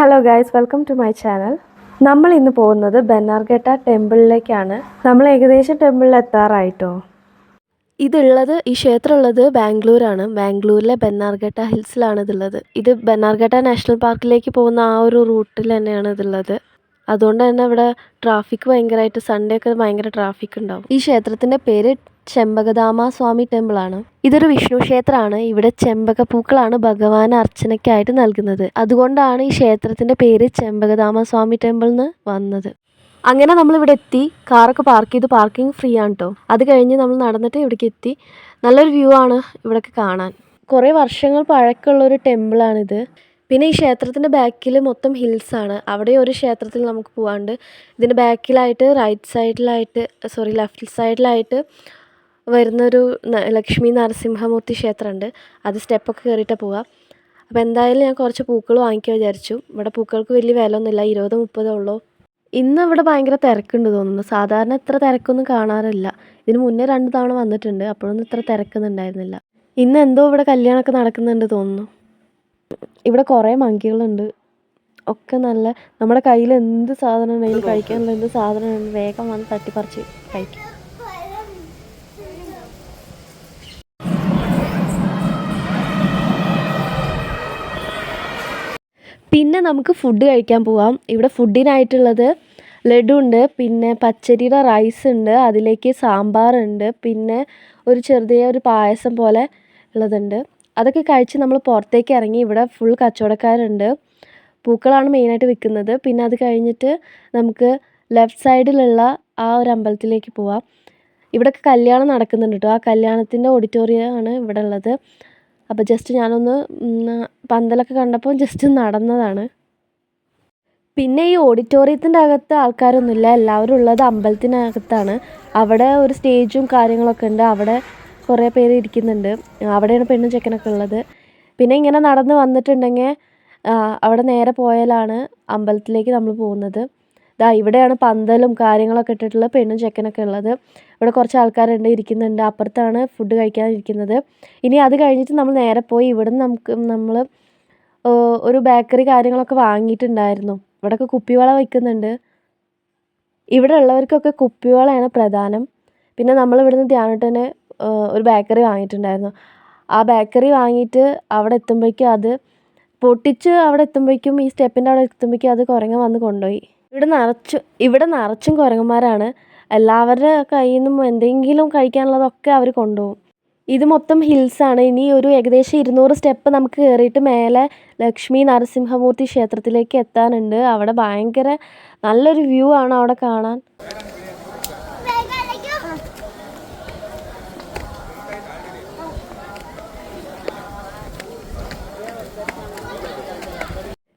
Hello guys welcome to my channel നമ്മൾ ഇന്ന് പോകുന്നത് ബെന്നാർഘട്ട ടെമ്പിളിലേക്കാണ്. നമ്മൾ ഏകദേശം ടെമ്പിളിൽ എത്താറായിട്ടോ? ഇതുള്ളത് ഈ ക്ഷേത്രം ഉള്ളത് ബാംഗ്ലൂരാണ്. ബാംഗ്ലൂരിലെ ബെന്നാർഘട്ട ഹിൽസിലാണ് ഇതുള്ളത്. ഇത് ബെന്നാർഘട്ട നാഷണൽ പാർക്കിലേക്ക് പോകുന്ന ആ ഒരു റൂട്ടിൽ തന്നെയാണ് ഇതുള്ളത്. അതുകൊണ്ട് തന്നെ ഇവിടെ ട്രാഫിക് ഭയങ്കരമായിട്ട് സൺഡേ ഒക്കെ ഭയങ്കര ട്രാഫിക് ഉണ്ടാവും. ഈ ക്ഷേത്രത്തിന്റെ പേര് ചെമ്പകദാമ സ്വാമി ടെമ്പിളാണ്. ഇതൊരു വിഷ്ണു ക്ഷേത്രമാണ്. ഇവിടെ ചെമ്പക പൂക്കളാണ് ഭഗവാൻ അർച്ചനയ്ക്കായിട്ട് നൽകുന്നത്. അതുകൊണ്ടാണ് ഈ ക്ഷേത്രത്തിന്റെ പേര് ചെമ്പകദാമ സ്വാമി ടെമ്പിൾ എന്ന് വന്നത്. അങ്ങനെ നമ്മൾ ഇവിടെ എത്തി. കാറൊക്കെ പാർക്ക് ചെയ്ത് പാർക്കിംഗ് ഫ്രീ ആണ് കേട്ടോ അത് കഴിഞ്ഞ് നമ്മൾ നടന്നിട്ട് ഇവിടേക്ക് എത്തി. നല്ലൊരു വ്യൂ ആണ് ഇവിടെയൊക്കെ കാണാൻ. കുറേ വർഷങ്ങൾ പഴക്കമുള്ള ഒരു ടെമ്പിളാണിത് പിന്നെ ഈ ക്ഷേത്രത്തിന്റെ ബാക്കിൽ മൊത്തം ഹിൽസ് ആണ്. അവിടെ ഒരു ക്ഷേത്രത്തിൽ നമുക്ക് പോകാണ്ട് ഇതിന്റെ ബാക്കിലായിട്ട് റൈറ്റ് സൈഡിലായിട്ട് സോറി ലെഫ്റ്റ് സൈഡിലായിട്ട് വരുന്നൊരു ലക്ഷ്മി നരസിംഹമൂർത്തി ക്ഷേത്രമുണ്ട് അത് സ്റ്റെപ്പൊക്കെ കയറിയിട്ടാണ് പോവുക അപ്പോൾ എന്തായാലും ഞാൻ കുറച്ച് പൂക്കൾ വാങ്ങിക്കാൻ വിചാരിച്ചു. ഇവിടെ പൂക്കൾക്ക് വലിയ വില ഒന്നുമില്ല ഇരുപത് മുപ്പതേ ഉള്ളൂ. ഇന്ന് ഇവിടെ ഭയങ്കര തിരക്കുണ്ട് തോന്നുന്നു. സാധാരണ ഇത്ര തിരക്കൊന്നും കാണാറില്ല. ഇതിന് മുന്നേ രണ്ട് തവണ വന്നിട്ടുണ്ട്. അപ്പോഴൊന്നും ഇത്ര തിരക്കൊന്നും ഉണ്ടായിരുന്നില്ല ഇന്ന് എന്തോ ഇവിടെ കല്യാണമൊക്കെ നടക്കുന്നുണ്ട് തോന്നുന്നു. ഇവിടെ കുറേ മങ്കികളുണ്ട്. ഒക്കെ നല്ല നമ്മുടെ കയ്യിൽ എന്ത് സാധനം ഉണ്ടെങ്കിലും കഴിക്കാനുള്ള എന്ത് സാധനം വേഗം വന്ന് തട്ടിപ്പറിച്ച് കഴിക്കും. പിന്നെ നമുക്ക് ഫുഡ് കഴിക്കാൻ പോവാം. ഇവിടെ ഫുഡിനായിട്ടുള്ളത് ലഡു ഉണ്ട് പിന്നെ പച്ചരിയുടെ റൈസ് ഉണ്ട് അതിലേക്ക് സാമ്പാറുണ്ട് പിന്നെ ഒരു ചെറിയ ഒരു പായസം പോലെ ഉള്ളതുണ്ട്. അതൊക്കെ കഴിച്ച് നമ്മൾ പുറത്തേക്ക് ഇറങ്ങി ഇവിടെ ഫുൾ കച്ചവടക്കാരുണ്ട്. പൂക്കളാണ് മെയിനായിട്ട് വിൽക്കുന്നത്. പിന്നെ അത് കഴിഞ്ഞിട്ട് നമുക്ക് ലെഫ്റ്റ് സൈഡിലുള്ള ആ ഒരു അമ്പലത്തിലേക്ക് പോവാം. ഇവിടെയൊക്കെ കല്യാണം നടക്കുന്നുണ്ട് കേട്ടോ ആ കല്യാണത്തിന്റെ ഓഡിറ്റോറിയമാണ് ഇവിടെ ഉള്ളത്. അപ്പോൾ ജസ്റ്റ് ഞാനൊന്ന് പന്തലൊക്കെ കണ്ടപ്പോൾ ജസ്റ്റ് നടന്നതാണ്. പിന്നെ ഈ ഓഡിറ്റോറിയത്തിന്റെ അകത്ത് ആൾക്കാരൊന്നുമില്ല എല്ലാവരും ഉള്ളത് അമ്പലത്തിനകത്താണ്. അവിടെ ഒരു സ്റ്റേജും കാര്യങ്ങളൊക്കെ ഉണ്ട് അവിടെ കുറേ പേര് ഇരിക്കുന്നുണ്ട്. അവിടെയാണ് പെണ്ണും ചെക്കനൊക്കെ ഉള്ളത്. പിന്നെ ഇങ്ങനെ നടന്ന് വന്നിട്ടുണ്ടെങ്കിൽ അവിടെ നേരെ പോയാലാണ് അമ്പലത്തിലേക്ക് നമ്മൾ പോകുന്നത്. ദാ ഇവിടെയാണ് പന്തലും കാര്യങ്ങളൊക്കെ ഇട്ടിട്ടുള്ള പെണ്ണും ചെക്കനൊക്കെ ഉള്ളത്. ഇവിടെ കുറച്ച് ആൾക്കാരുണ്ട് ഇരിക്കുന്നുണ്ട്. അപ്പുറത്താണ് ഫുഡ് കഴിക്കാൻ ഇരിക്കുന്നത് ഇനി അത് കഴിഞ്ഞിട്ട് നമ്മൾ നേരെ പോയി ഇവിടുന്ന് നമുക്ക് നമ്മൾ ഒരു ബേക്കറി കാര്യങ്ങളൊക്കെ വാങ്ങിയിട്ടുണ്ടായിരുന്നു. ഇവിടെയൊക്കെ കുപ്പിവള വയ്ക്കുന്നുണ്ട് ഇവിടെ ഉള്ളവർക്കൊക്കെ കുപ്പിവളയാണ് പ്രധാനം. പിന്നെ നമ്മൾ ഇവിടുന്ന് ധ്യാനട്ടന് ഒരു ബേക്കറി വാങ്ങിയിട്ടുണ്ടായിരുന്നു. ആ ബേക്കറി വാങ്ങിയിട്ട് അവിടെ എത്തുമ്പോഴേക്കും അത് പൊട്ടിച്ച് അവിടെ എത്തുമ്പോഴേക്കും ഈ സ്റ്റെപ്പിന്റെ അവിടെ എത്തുമ്പോഴേക്കും അത് കുരങ്ങൻ വന്ന് കൊണ്ടുപോയി. ഇവിടെ നിറച്ചു ഇവിടെ നിറച്ചും കുരങ്ങന്മാരാണ്. എല്ലാവരുടെ കയ്യിൽ നിന്നും എന്തെങ്കിലും കഴിക്കാനുള്ളതൊക്കെ അവർ കൊണ്ടുപോകും. ഇത് മൊത്തം ഹിൽസാണ് ഇനി ഒരു ഏകദേശം ഇരുന്നൂറ് സ്റ്റെപ്പ് നമുക്ക് കയറിയിട്ട് മേലെ ലക്ഷ്മി നരസിംഹമൂർത്തി ക്ഷേത്രത്തിലേക്ക് എത്താനുണ്ട്. അവിടെ ഭയങ്കര നല്ലൊരു വ്യൂ ആണ് അവിടെ കാണാൻ.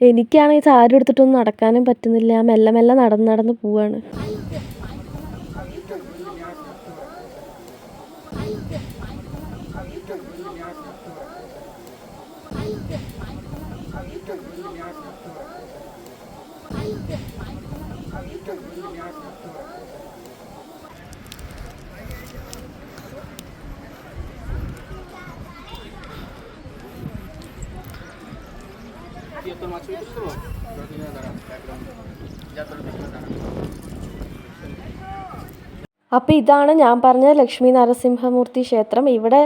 എനിക്കാണെങ്കിൽ സാരി എടുത്തിട്ടൊന്നും നടക്കാനും പറ്റുന്നില്ല. മെല്ലെ മെല്ലെ നടന്ന് നടന്ന് പോവാണ്. അപ്പോൾ ഇതാണ് ഞാൻ പറഞ്ഞ ലക്ഷ്മി നരസിംഹമൂർത്തി ക്ഷേത്രം. ഇവിടെ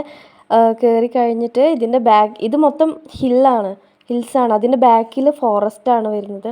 കയറി കഴിഞ്ഞിട്ട് ഇതിന്റെ ബാക്ക് ഇത് മൊത്തം ഹില്ലാണ് ഹിൽസാണ് അതിന്റെ ബാക്കിൽ ഫോറസ്റ്റാണ് വരുന്നത്.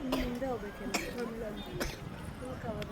ಇನ್ನು ಮುಂದೆ ಹೋಗ್ಬೇಕೆಲ್ಲ ಕವರ್